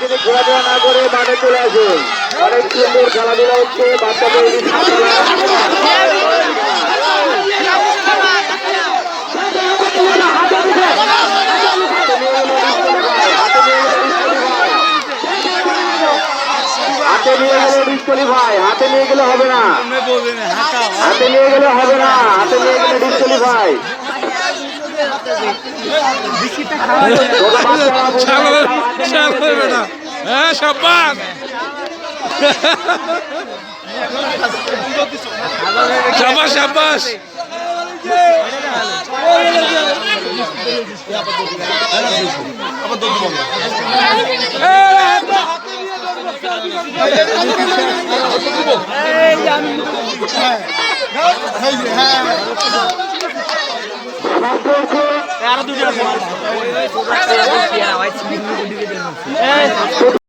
থেকে ঘোরাফেরা না করে মাঠে চলে আসুন অনেক সুন্দর খেলাধুলা হচ্ছে, বাচ্চাদের হাতে নিয়ে গেলে ডিসকলি ভাই হাতে নিয়ে গেলে হবে না। হাতে নিয়ে গেলে হবে না, হাতে নিয়ে গেলে ডিসকলি বেটা হ্যাঁ সাব্বাস সাব্বাস সাব্বাস সম্পর্ক